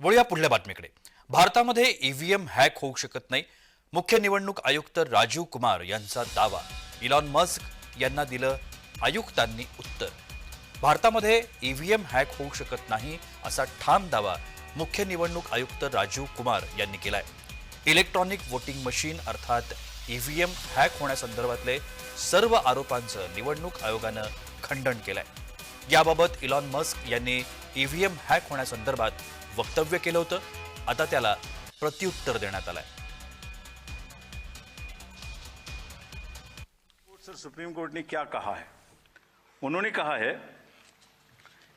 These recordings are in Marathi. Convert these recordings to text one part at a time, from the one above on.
वळूया पुढल्या बातमीकडे. भारतामध्ये ईव्हीएम हॅक होऊ शकत नाही. मुख्य निवडणूक आयुक्त राजीव कुमार यांचा दावा. इलॉन मस्क यांना दिलं आयुक्तांनी उत्तर. भारतामध्ये ईव्हीएम हॅक होऊ शकत नाही असा ठाम दावा मुख्य निवडणूक आयुक्त राजीव कुमार यांनी केलाय. इलेक्ट्रॉनिक वोटिंग मशीन अर्थात ईव्हीएम हॅक होण्यासंदर्भातले सर्व आरोपांचं निवडणूक आयोगानं खंडन केलंय. याबाबत इलॉन मस्क यांनी ईव्हीएम हॅक होण्यासंदर्भात वक्तव्य केलं होतं. आता त्याला प्रत्युत्तर देण्यात आलंय. सुप्रीम कोर्ट ने क्या कहा है? उन्होंने कहा है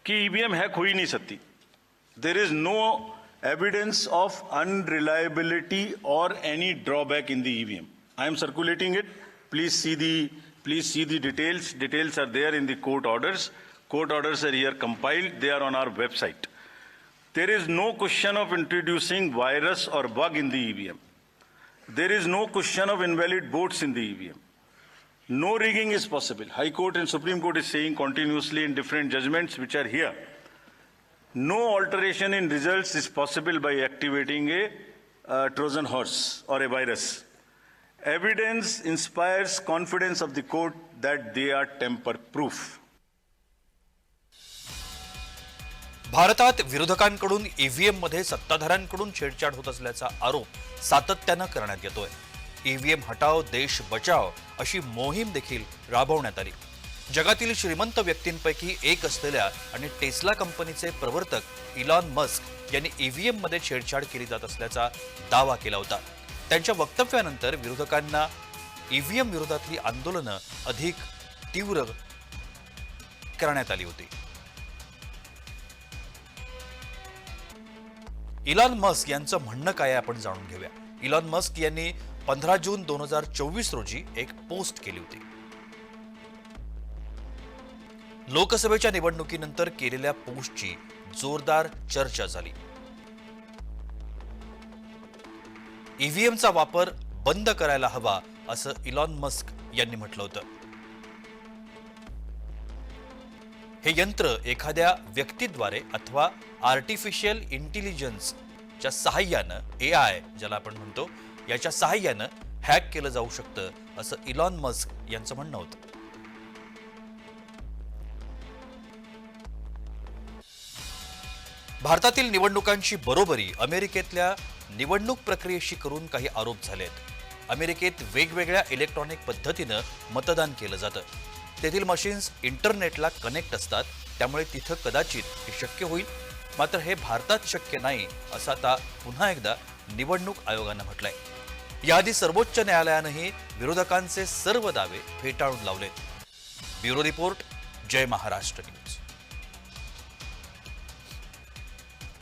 कि ईवीएम हैक हो ही नहीं सकती। There is no evidence of unreliability और any drawback in the EVM I am circulating it please see the please see the details details are there in the court orders Court orders are here compiled, they are on our website. There is no question of introducing virus or bug in the EVM. There is no question of invalid votes in the EVM. No rigging is possible. High Court and Supreme Court is saying continuously in different judgments which are here. No alteration in results is possible by activating a Trojan horse or a virus. Evidence inspires confidence of the court that they are temper proof. भारतात विरोधकांकडून ईव्हीएममध्ये सत्ताधाऱ्यांकडून छेडछाड होत असल्याचा आरोप सातत्यानं करण्यात येतोय. ईव्हीएम हटाव देश बचाव अशी मोहीम देखील राबवण्यात आली. जगातील श्रीमंत व्यक्तींपैकी एक असलेल्या आणि टेस्ला कंपनीचे प्रवर्तक इलॉन मस्क यांनी ईव्हीएममध्ये छेडछाड केली जात असल्याचा दावा केला होता. त्यांच्या वक्तव्यानंतर विरोधकांना ईव्हीएम विरोधातली आंदोलनं अधिक तीव्र करण्यात आली होती. इलॉन मस्क यांचं म्हणणं काय आहे आपण जाणून घेऊया. इलॉन मस्क यांनी पंधरा जून दोन हजार चोवीस रोजी एक पोस्ट केली होती. लोकसभेच्या निवडणुकीनंतर केलेल्या पोस्टची जोरदार चर्चा झाली. ईव्हीएमचा वापर बंद करायला हवा असं इलॉन मस्क यांनी म्हटलं होतं. हे यंत्र एखाद्या व्यक्तीद्वारे अथवा आर्टिफिशियल इंटेलिजन्सच्या सहाय्यानं ए आय ज्याला आपण म्हणतो याच्या सहाय्यानं हॅक केलं जाऊ शकतं असं इलॉन मस्क यांचं म्हणणं होतं. भारतातील निवडणुकांची बरोबरी अमेरिकेतल्या निवडणूक प्रक्रियेशी करून काही आरोप झालेत. अमेरिकेत वेगवेगळ्या इलेक्ट्रॉनिक पद्धतीनं मतदान केलं जातं. तेथील मशीन्स इंटरनेटला कनेक्ट असतात. त्यामुळे तिथं कदाचित हे शक्य होईल. मात्र हे भारतात शक्य नाही असं आता पुन्हा एकदा निवडणूक आयोगानं म्हटलंय. याआधी सर्वोच्च न्यायालयानंही विरोधकांचे सर्व दावे फेटाळून लावलेत. Bureau report Jai Maharashtra News.